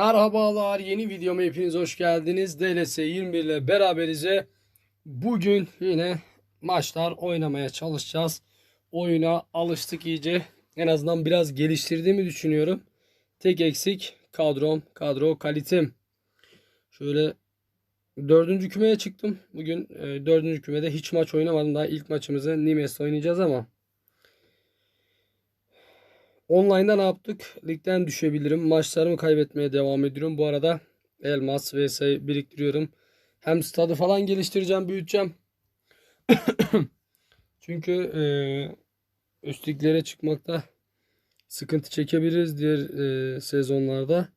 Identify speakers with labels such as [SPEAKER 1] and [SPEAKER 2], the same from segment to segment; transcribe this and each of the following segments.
[SPEAKER 1] Merhabalar yeni videoma hepiniz hoş geldiniz. DLS 21 ile beraberize bugün yine maçlar oynamaya çalışacağız. Oyuna alıştık iyice. En azından biraz geliştirdiğimi düşünüyorum. Tek eksik kadrom, kadro kalitem. Şöyle dördüncü kümeye çıktım. Bugün e, dördüncü kümede hiç maç oynamadım. Daha ilk maçımızı Nimes'le oynayacağız ama Online'da ne yaptık? Ligden düşebilirim. Maçlarımı kaybetmeye devam ediyorum. Bu arada elmas vs biriktiriyorum. Hem stadı falan geliştireceğim, büyüteceğim. Çünkü e, üst çıkmakta sıkıntı çekebiliriz diğer e, sezonlarda.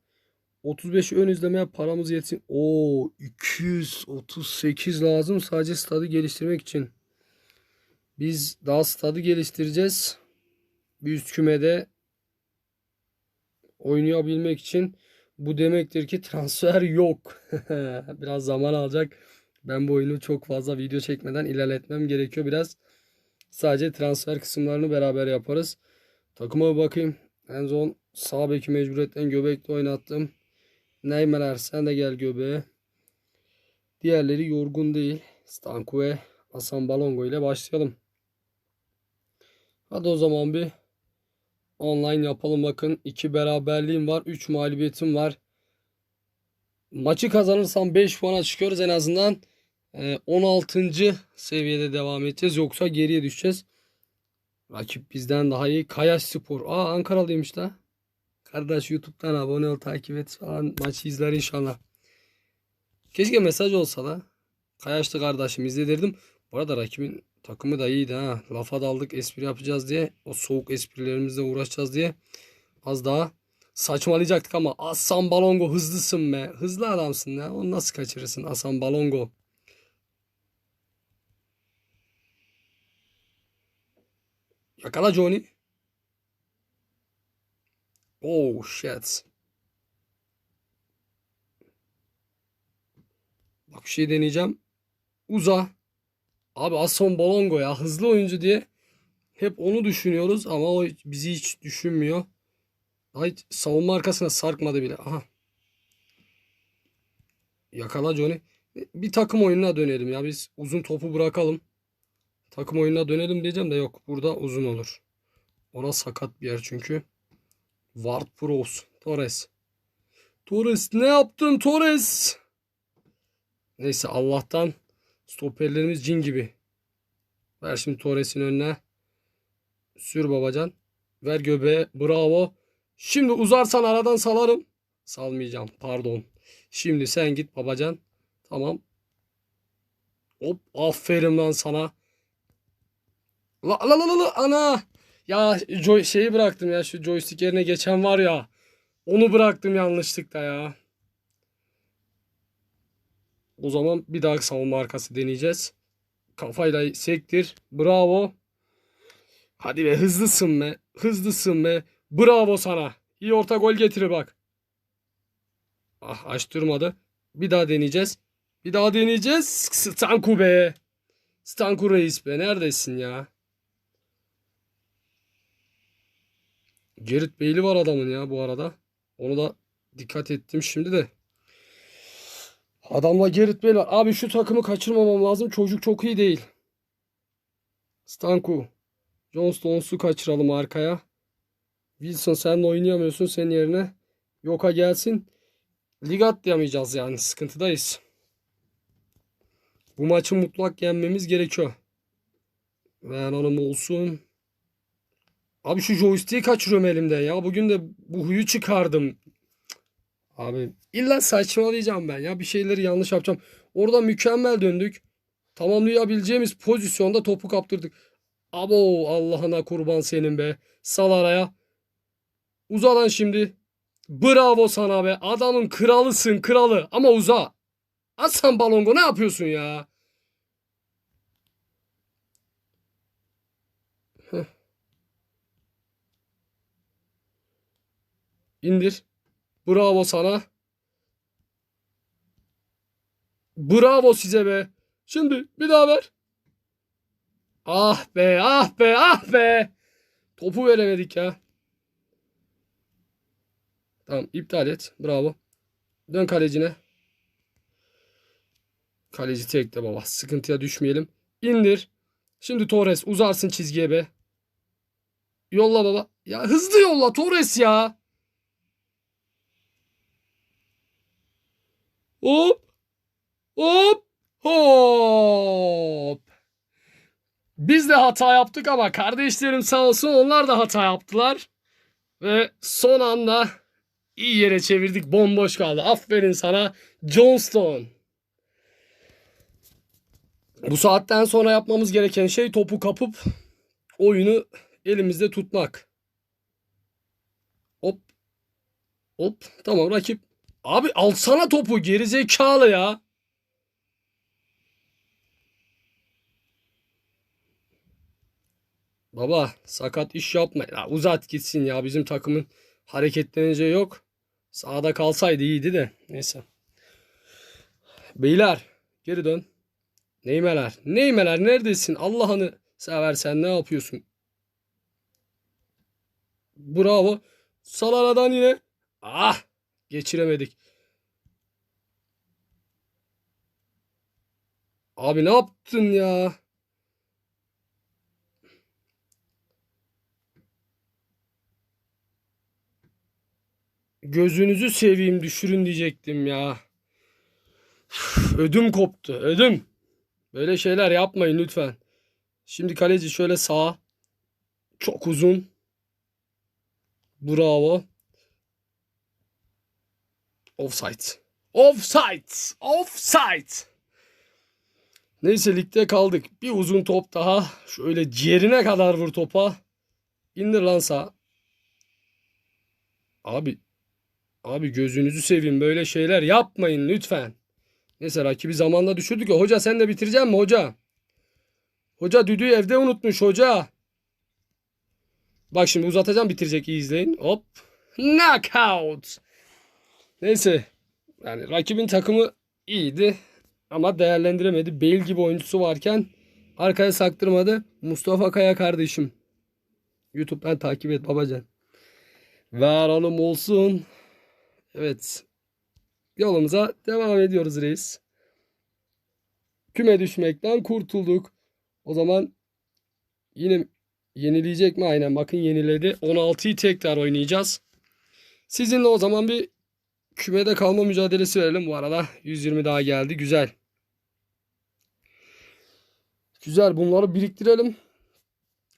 [SPEAKER 1] 35 ön izlemeye paramız yetsin. O 238 lazım sadece stadı geliştirmek için. Biz daha stadı geliştireceğiz. Bir üst kümede oynayabilmek için bu demektir ki transfer yok. Biraz zaman alacak. Ben bu oyunu çok fazla video çekmeden ilerletmem gerekiyor biraz. Sadece transfer kısımlarını beraber yaparız. Takıma bir bakayım. En son sağ beki mecburiyetten göbekte oynattım. Neymeler sen de gel göbeğe. Diğerleri yorgun değil. Stanku ve Hasan Balongo ile başlayalım. Hadi o zaman bir online yapalım bakın. 2 beraberliğim var. 3 mağlubiyetim var. Maçı kazanırsam 5 puana çıkıyoruz en azından. 16. seviyede devam edeceğiz. Yoksa geriye düşeceğiz. Rakip bizden daha iyi. Kayaş Spor. Aa Ankaralıymış da. Kardeş YouTube'dan abone ol, takip et falan. Maçı izler inşallah. Keşke mesaj olsa da. Kayaşlı kardeşim izledirdim. Bu arada rakibin takımı da iyiydi ha. Lafa daldık espri yapacağız diye. O soğuk esprilerimizle uğraşacağız diye. Az daha saçmalayacaktık ama Asan Balongo hızlısın be. Hızlı adamsın ya. Onu nasıl kaçırırsın Asan Balongo? Yakala Johnny. Oh shit. Bak bir şey deneyeceğim. Uza. Abi Aston Balongo ya hızlı oyuncu diye hep onu düşünüyoruz ama o bizi hiç düşünmüyor. Hiç savunma arkasına sarkmadı bile. Aha. Yakala Johnny. Bir takım oyununa dönelim ya biz uzun topu bırakalım. Takım oyununa dönelim diyeceğim de yok burada uzun olur. Ona sakat bir yer çünkü. Ward Prowse. Torres. Torres ne yaptın Torres? Neyse Allah'tan stoperlerimiz cin gibi. Ver şimdi Torres'in önüne. Sür babacan. Ver göbeğe. Bravo. Şimdi uzarsan aradan salarım. Salmayacağım. Pardon. Şimdi sen git babacan. Tamam. Hop. Aferin lan sana. La la la la ana. Ya joy şeyi bıraktım ya şu joystick yerine geçen var ya. Onu bıraktım yanlışlıkla ya. O zaman bir daha savunma arkası deneyeceğiz. Kafayla sektir. Bravo. Hadi be hızlısın be. Hızlısın be. Bravo sana. İyi orta gol getirir bak. Ah açtırmadı. Bir daha deneyeceğiz. Bir daha deneyeceğiz. Stanku be. Stanku reis be. Neredesin ya? Gerrit Beyli var adamın ya bu arada. Onu da dikkat ettim şimdi de. Adamla Gerrit Bale var. Abi şu takımı kaçırmamam lazım. Çocuk çok iyi değil. Stanku. John Stones'u kaçıralım arkaya. Wilson sen de oynayamıyorsun. Senin yerine Yoka gelsin. Lig atlayamayacağız yani. Sıkıntıdayız. Bu maçı mutlak yenmemiz gerekiyor. Hanım olsun. Abi şu joystick'i kaçırıyorum elimden ya. Bugün de bu huyu çıkardım. Abi illa saçmalayacağım ben ya. Bir şeyleri yanlış yapacağım. Orada mükemmel döndük. Tamamlayabileceğimiz pozisyonda topu kaptırdık. Abo Allah'ına kurban senin be. Sal araya. Uza lan şimdi. Bravo sana be. Adamın kralısın kralı. Ama uza. Aslan balongo ne yapıyorsun ya? Heh. İndir. Bravo sana. Bravo size be. Şimdi bir daha ver. Ah be ah be ah be. Topu veremedik ya. Tamam iptal et. Bravo. Dön kalecine. Kaleci tekte baba. Sıkıntıya düşmeyelim. İndir. Şimdi Torres uzarsın çizgiye be. Yolla baba. Ya hızlı yolla Torres ya. Hop. Hop. Hop. Biz de hata yaptık ama kardeşlerim sağ olsun onlar da hata yaptılar. Ve son anda iyi yere çevirdik. Bomboş kaldı. Aferin sana Johnston. Bu saatten sonra yapmamız gereken şey topu kapıp oyunu elimizde tutmak. Hop. Hop. Tamam rakip. Abi alsana topu gerizekalı ya. Baba sakat iş yapma. Ya uzat gitsin ya bizim takımın hareketleneceği yok. Sağda kalsaydı iyiydi de. Neyse. Beyler geri dön. Neymeler? Neymeler neredesin? Allah'ını seversen ne yapıyorsun? Bravo. Salara'dan yine. Ah! Geçiremedik. Abi ne yaptın ya? Gözünüzü seveyim düşürün diyecektim ya. Ödüm koptu. Ödüm. Böyle şeyler yapmayın lütfen. Şimdi kaleci şöyle sağa. Çok uzun. Bravo. Offside. Offside. Offside. Neyse ligde kaldık. Bir uzun top daha. Şöyle ciğerine kadar vur topa. İndir lan sağa. Abi. Abi gözünüzü seveyim. Böyle şeyler yapmayın lütfen. Neyse rakibi zamanla düşürdük ya. Hoca sen de bitireceksin mi hoca? Hoca düdüğü evde unutmuş hoca. Bak şimdi uzatacağım bitirecek iyi izleyin. Hop. Knockout. Neyse. Yani rakibin takımı iyiydi. Ama değerlendiremedi. Bale gibi oyuncusu varken arkaya saktırmadı. Mustafa Kaya kardeşim. YouTube'dan takip et babacan. Ver hanım olsun. Evet. Yolumuza devam ediyoruz reis. Küme düşmekten kurtulduk. O zaman yine yenileyecek mi? Aynen bakın yeniledi. 16'yı tekrar oynayacağız. Sizinle o zaman bir kümede kalma mücadelesi verelim bu arada. 120 daha geldi. Güzel. Güzel bunları biriktirelim.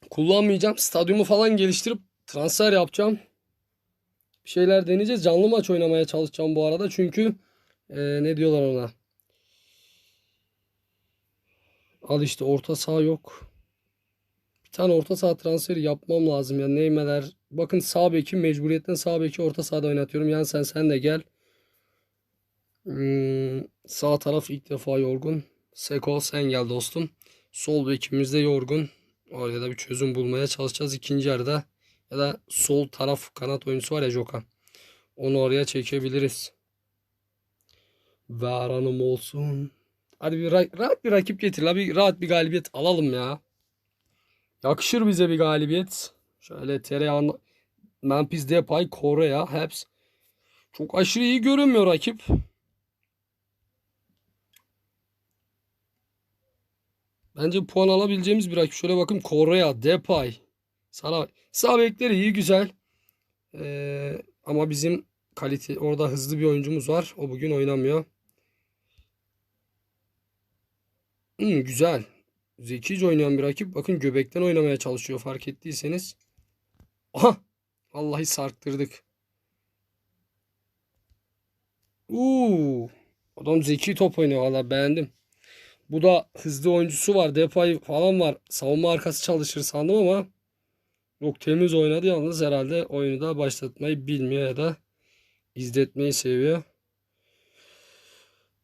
[SPEAKER 1] Kullanmayacağım. Stadyumu falan geliştirip transfer yapacağım. Bir şeyler deneyeceğiz. Canlı maç oynamaya çalışacağım bu arada. Çünkü e, ne diyorlar ona? Al işte orta saha yok. Tane orta saha transferi yapmam lazım ya. Neymeler. Bakın sağ beki mecburiyetten sağ beki orta sahada oynatıyorum. Yani sen sen de gel. Hmm, sağ taraf ilk defa yorgun. Seko sen gel dostum. Sol bekimiz de yorgun. Oraya da bir çözüm bulmaya çalışacağız ikinci yarıda. Ya da sol taraf kanat oyuncusu var ya Joka. Onu oraya çekebiliriz. Ver hanım olsun. Hadi bir ra- rahat bir rakip getir. La bir rahat bir galibiyet alalım ya. Yakışır bize bir galibiyet. Şöyle tereyağın Memphis Depay, Korea, Habs. Çok aşırı iyi görünmüyor rakip. Bence puan alabileceğimiz bir rakip. Şöyle bakın Korea, Depay. Sana sağ bekleri iyi güzel. Ee, ama bizim kalite orada hızlı bir oyuncumuz var. O bugün oynamıyor. Hmm, güzel. Zekice oynayan bir rakip. Bakın göbekten oynamaya çalışıyor fark ettiyseniz. Aha! Vallahi sarktırdık. Uuu. Adam zeki top oynuyor valla beğendim. Bu da hızlı oyuncusu var. Depay falan var. Savunma arkası çalışır sandım ama yok temiz oynadı yalnız herhalde oyunu da başlatmayı bilmiyor ya da izletmeyi seviyor.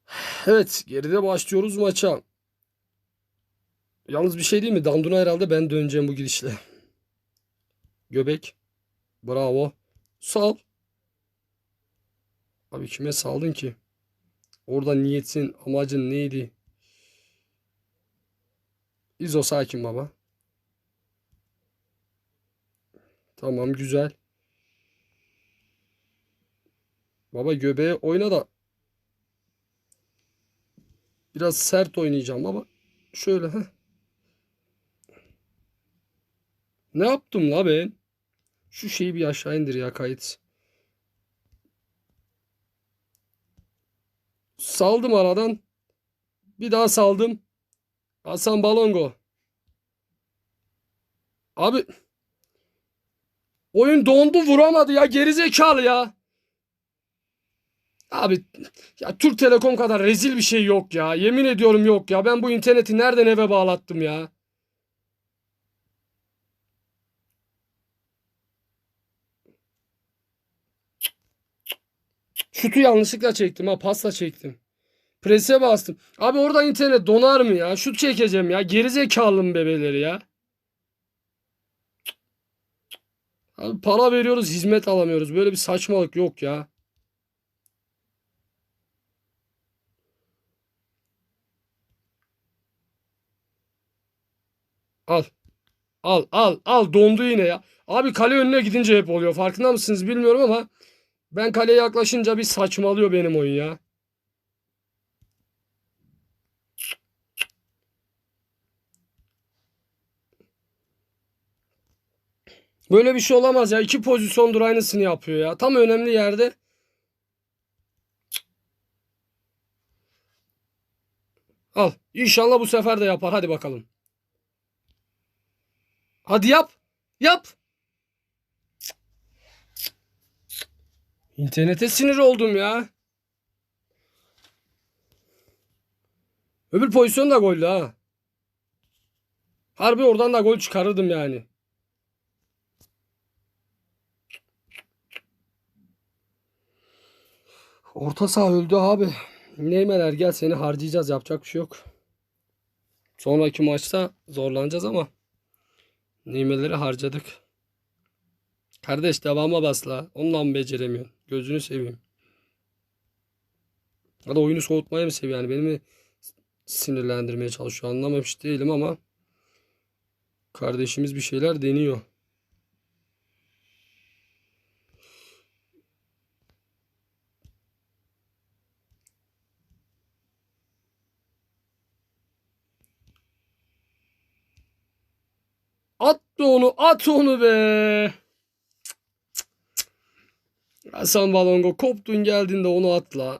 [SPEAKER 1] Evet geride başlıyoruz maça. Yalnız bir şey değil mi? Danduna herhalde ben döneceğim bu gidişle. Göbek. Bravo. Sal. Abi kime saldın ki? Orada niyetin, amacın neydi? İzo sakin baba. Tamam güzel. Baba göbeğe oyna da biraz sert oynayacağım ama şöyle ha. Ne yaptım la ben? Şu şeyi bir aşağı indir ya kayıt. Saldım aradan. Bir daha saldım. Hasan Balongo. Abi oyun dondu vuramadı ya gerizekalı ya. Abi ya Türk Telekom kadar rezil bir şey yok ya. Yemin ediyorum yok ya. Ben bu interneti nereden eve bağlattım ya? Şutu yanlışlıkla çektim ha pasta çektim. Prese bastım. Abi orada internet donar mı ya? Şut çekeceğim ya. Gerizekalı mı bebeleri ya? Abi para veriyoruz hizmet alamıyoruz. Böyle bir saçmalık yok ya. Al. Al al al dondu yine ya. Abi kale önüne gidince hep oluyor. Farkında mısınız bilmiyorum ama ben kaleye yaklaşınca bir saçmalıyor benim oyun ya. Böyle bir şey olamaz ya. İki pozisyondur aynısını yapıyor ya. Tam önemli yerde. Al. İnşallah bu sefer de yapar. Hadi bakalım. Hadi yap. Yap. İnternete sinir oldum ya. Öbür pozisyon da goldü ha. Harbi oradan da gol çıkarırdım yani. Orta saha öldü abi. Neymeler gel seni harcayacağız yapacak bir şey yok. Sonraki maçta zorlanacağız ama Neymeleri harcadık. Kardeş devama bas la. Ondan beceremiyorsun. Gözünü seveyim. Ya da oyunu soğutmayı mı seviyor yani? Beni mi sinirlendirmeye çalışıyor anlamamış değilim ama kardeşimiz bir şeyler deniyor. At onu, at onu be. Hasan Balongo koptun geldiğinde onu atla.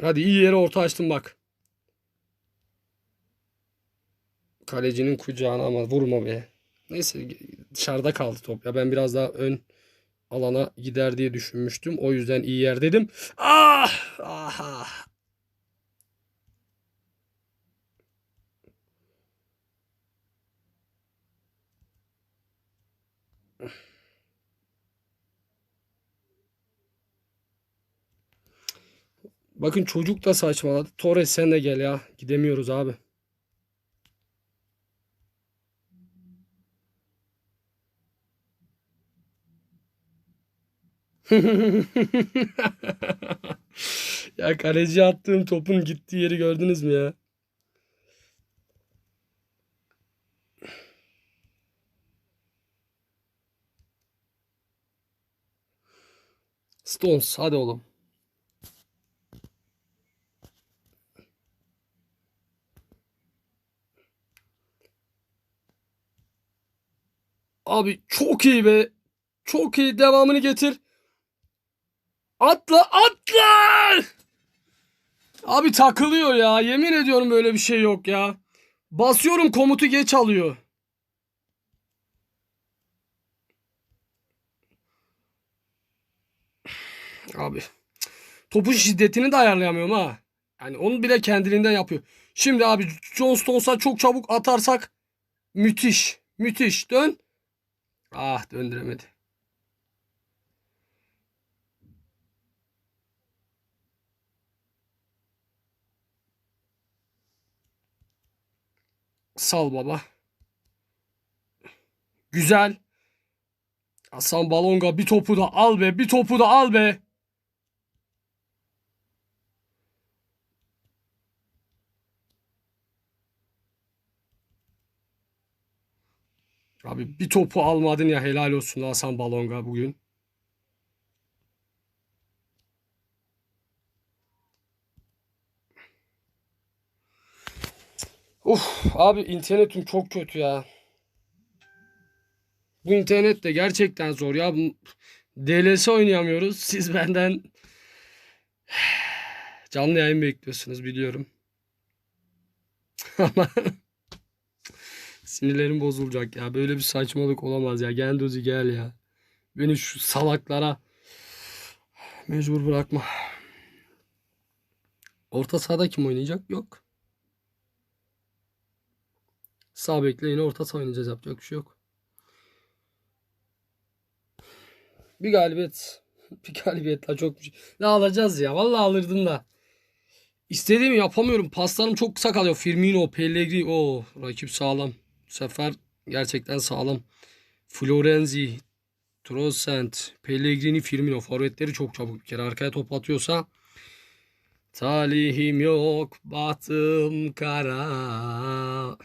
[SPEAKER 1] Hadi iyi yere orta açtın bak. Kalecinin kucağına ama vurma be. Neyse dışarıda kaldı top. Ya ben biraz daha ön alana gider diye düşünmüştüm. O yüzden iyi yer dedim. Ah! Ah! Bakın çocuk da saçmaladı. Torres sen de gel ya. Gidemiyoruz abi. ya kaleci attığım topun gittiği yeri gördünüz mü ya? Stones hadi oğlum. Abi çok iyi be. Çok iyi. Devamını getir. Atla atla. Abi takılıyor ya. Yemin ediyorum böyle bir şey yok ya. Basıyorum komutu geç alıyor. Abi. Topun şiddetini de ayarlayamıyorum ha. Yani onu bile kendiliğinden yapıyor. Şimdi abi John Stones'a çok çabuk atarsak müthiş. Müthiş. Dön. Ah döndüremedi. Sal baba. Güzel. Hasan Balonga bir topu da al be. Bir topu da al be. Abi bir topu almadın ya helal olsun Hasan Balonga bugün. Of abi internetim çok kötü ya. Bu internet de gerçekten zor ya. DLS oynayamıyoruz. Siz benden canlı yayın bekliyorsunuz biliyorum. Ama sinirlerim bozulacak ya. Böyle bir saçmalık olamaz ya. Gendozi gel ya. Beni şu salaklara mecbur bırakma. Orta sahada kim oynayacak? Yok. Sağ bekle yine orta saha oynayacağız. Yapacak bir şey yok. Bir galibiyet. Bir galibiyet daha çok şey. Ne alacağız ya? Vallahi alırdım da. İstediğimi yapamıyorum. Paslarım çok kısa kalıyor. Firmino, Pellegrini. O rakip sağlam. Sefer gerçekten sağlam. Florenzi, Trossard, Pellegrini, Firmino. Forvetleri çok çabuk bir kere. Arkaya top atıyorsa talihim yok. Batım kara.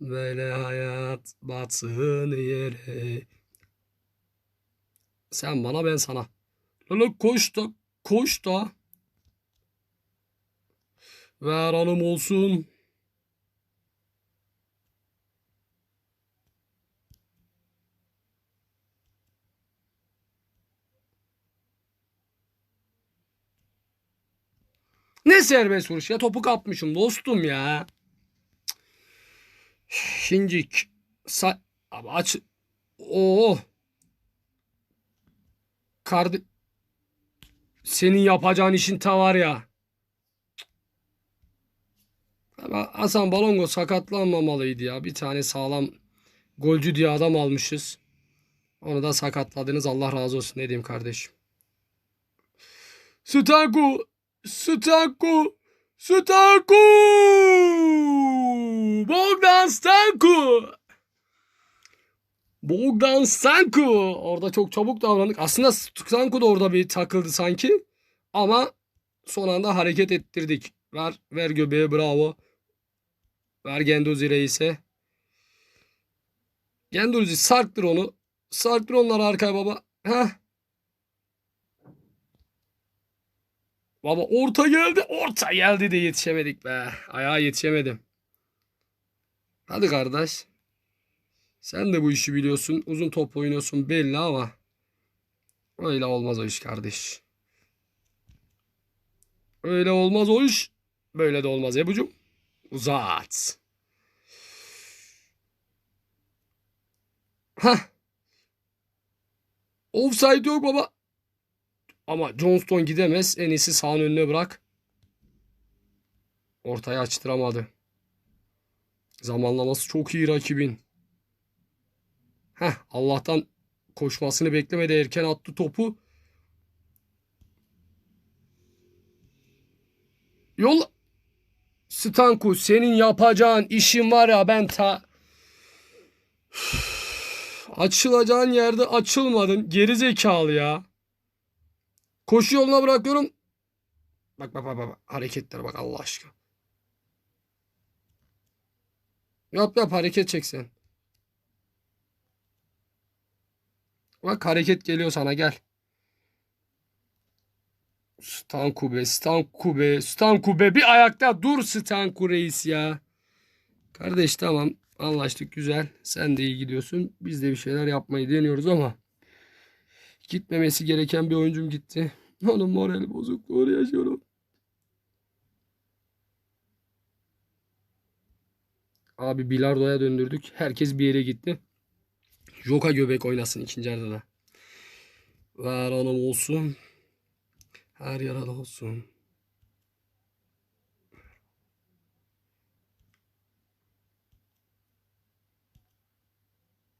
[SPEAKER 1] Böyle hayat batsın yere. Sen bana ben sana. Lala koş da koş da. Ver hanım olsun. Ne serbest vuruş ya topu kapmışım dostum ya. Şincik. Sa Abi aç. Oo. Kardı senin yapacağın işin ta var ya. Hasan Balongo sakatlanmamalıydı ya. Bir tane sağlam golcü diye adam almışız. Onu da sakatladınız. Allah razı olsun. Ne diyeyim kardeşim. Stanku! Stanku! Stanku! Bogdan Stanku! Bogdan Stanku! Orada çok çabuk davrandık. Aslında Stanku da orada bir takıldı sanki. Ama son anda hareket ettirdik. Ver, ver göbeğe bravo. Ver Gendozi reise. Gendozi sarktır onu. Sarktır onları arkaya baba. Heh. Baba orta geldi. Orta geldi de yetişemedik be. Ayağa yetişemedim. Hadi kardeş. Sen de bu işi biliyorsun. Uzun top oynuyorsun belli ama öyle olmaz o iş kardeş. Öyle olmaz o iş. Böyle de olmaz Ebucum. Uzat. Hah. Offside yok baba. Ama Johnston gidemez. En iyisi sağın önüne bırak. Ortaya açtıramadı. Zamanlaması çok iyi rakibin. Heh, Allah'tan koşmasını beklemedi. Erken attı topu. Yol Stanku senin yapacağın işin var ya ben ta açılacağın yerde açılmadın. Geri zekalı ya. Koşu yoluna bırakıyorum. Bak bak bak bak. Hareketlere bak Allah aşkına. Yap yap hareket çeksen. Bak hareket geliyor sana gel. Stanku be, Stanku be, Stanku be. Bir ayakta dur Stanku reis ya. Kardeş tamam anlaştık güzel. Sen de iyi gidiyorsun. Biz de bir şeyler yapmayı deniyoruz ama gitmemesi gereken bir oyuncum gitti. Onun morali bozukluğu yaşıyorum. Abi bilardoya döndürdük. Herkes bir yere gitti. Joka göbek oynasın ikinci yarıda da. Ver hanım olsun. Her yarada olsun.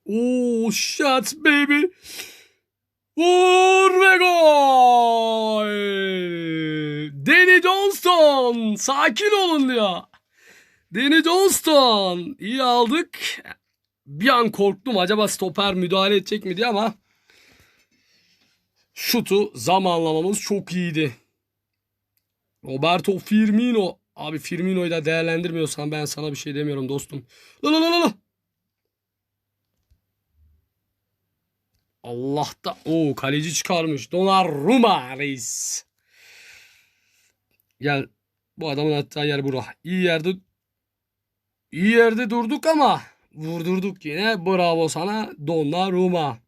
[SPEAKER 1] Oh shot baby. Vur ve gol. Danny Johnston. Sakin olun diyor. Danny Johnston. İyi aldık. Bir an korktum acaba stoper müdahale edecek mi diye ama şutu zamanlamamız çok iyiydi. Roberto Firmino. Abi Firmino'yu da değerlendirmiyorsan ben sana bir şey demiyorum dostum. La la la la Allah'ta. o kaleci çıkarmış. Donnarumma reis. Gel. Bu adamın hatta yer bura. İyi yerde İyi yerde durduk ama vurdurduk yine. Bravo sana Donnarumma.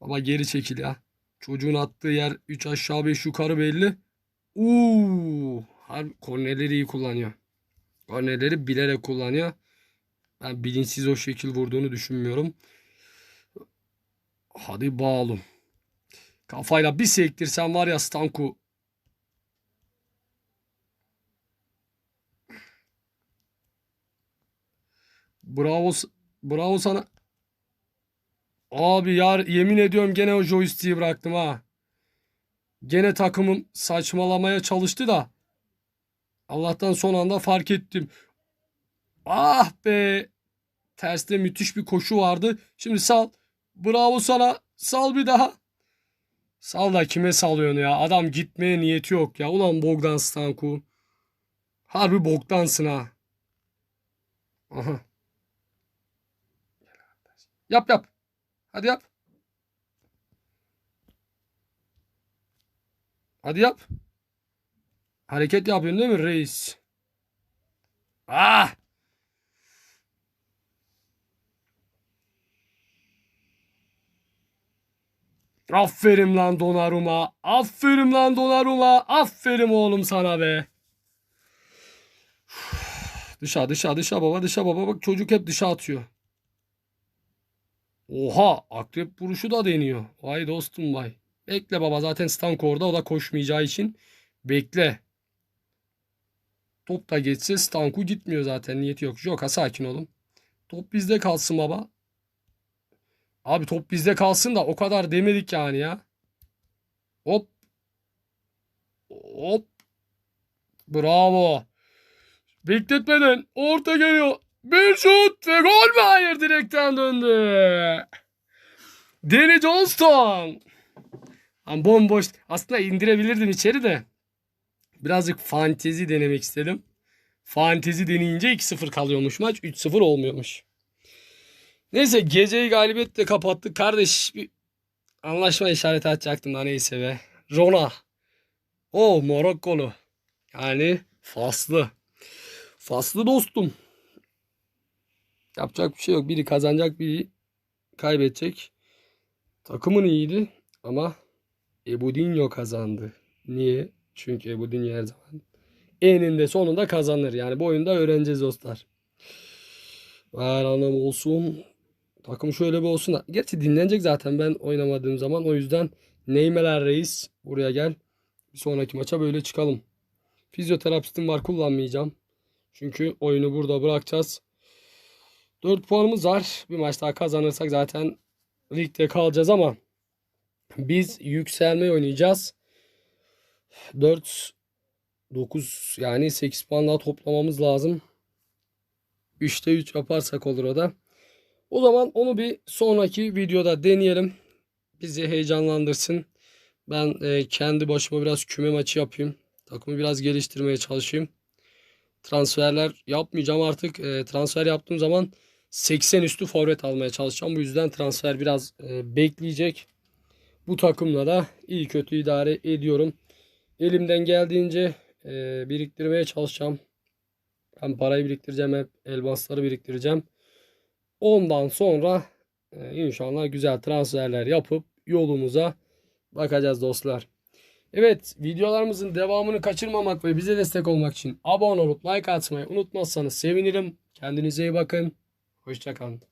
[SPEAKER 1] Baba geri çekil ya. Çocuğun attığı yer 3 aşağı 5 yukarı belli. Uuu. Harbi kornerleri iyi kullanıyor. Kornerleri bilerek kullanıyor. Ben bilinçsiz o şekil vurduğunu düşünmüyorum. Hadi bağlım. Kafayla bir sektirsen var ya Stanku. Bravo, bravo sana. Abi yar yemin ediyorum gene o joystick'i bıraktım ha. Gene takımım saçmalamaya çalıştı da. Allah'tan son anda fark ettim. Ah be. Terste müthiş bir koşu vardı. Şimdi sal. Bravo sana. Sal bir daha. Sal da kime salıyorsun ya? Adam gitmeye niyeti yok ya. Ulan Bogdan Stanku. Harbi Bogdansın ha. Aha. Yap yap. Hadi yap. Hadi yap. Hareket yapıyorsun değil mi reis? Ah! Aferin lan Donnarumma. Aferin lan Donnarumma. Aferin oğlum sana be. Dışa dışa dışa baba dışa baba bak çocuk hep dışa atıyor. Oha akrep vuruşu da deniyor. Vay dostum vay. Bekle baba zaten Stanko orada o da koşmayacağı için bekle. Top da geçse Stanku gitmiyor zaten niyeti yok. Joka sakin olun. Top bizde kalsın baba. Abi top bizde kalsın da o kadar demedik yani ya. Hop. Hop. Bravo. Bekletmeden orta geliyor. Bir şut ve gol mü? Hayır direkten döndü. Danny Johnston. Lan bomboş. Aslında indirebilirdim içeri de. Birazcık fantezi denemek istedim. Fantezi deneyince 2-0 kalıyormuş maç. 3-0 olmuyormuş. Neyse geceyi galibiyetle kapattık. Kardeş bir anlaşma işareti atacaktım da neyse be. Rona. O Morokkolu. Yani Faslı. Faslı dostum. Yapacak bir şey yok. Biri kazanacak biri kaybedecek. Takımın iyiydi ama Ebudinho kazandı. Niye? Çünkü Ebudinho her zaman eninde sonunda kazanır. Yani bu oyunda öğreneceğiz dostlar. Ver anam olsun. Takım şöyle bir olsun. da- Gerçi dinlenecek zaten ben oynamadığım zaman. O yüzden Neymeler Reis buraya gel. Bir sonraki maça böyle çıkalım. Fizyoterapistim var kullanmayacağım. Çünkü oyunu burada bırakacağız. 4 puanımız var. Bir maç daha kazanırsak zaten ligde kalacağız ama biz yükselmeyi oynayacağız. 4 9 yani 8 puan daha toplamamız lazım. 3'te 3 yaparsak olur o da. O zaman onu bir sonraki videoda deneyelim. Bizi heyecanlandırsın. Ben e, kendi başıma biraz küme maçı yapayım. Takımı biraz geliştirmeye çalışayım. Transferler yapmayacağım artık. E, transfer yaptığım zaman 80 üstü forvet almaya çalışacağım. Bu yüzden transfer biraz e, bekleyecek. Bu takımla da iyi kötü idare ediyorum. Elimden geldiğince e, biriktirmeye çalışacağım. Hem parayı biriktireceğim hep elmasları biriktireceğim. Ondan sonra e, inşallah güzel transferler yapıp yolumuza bakacağız dostlar. Evet videolarımızın devamını kaçırmamak ve bize destek olmak için abone olup like atmayı unutmazsanız sevinirim. Kendinize iyi bakın. Hoşçakalın.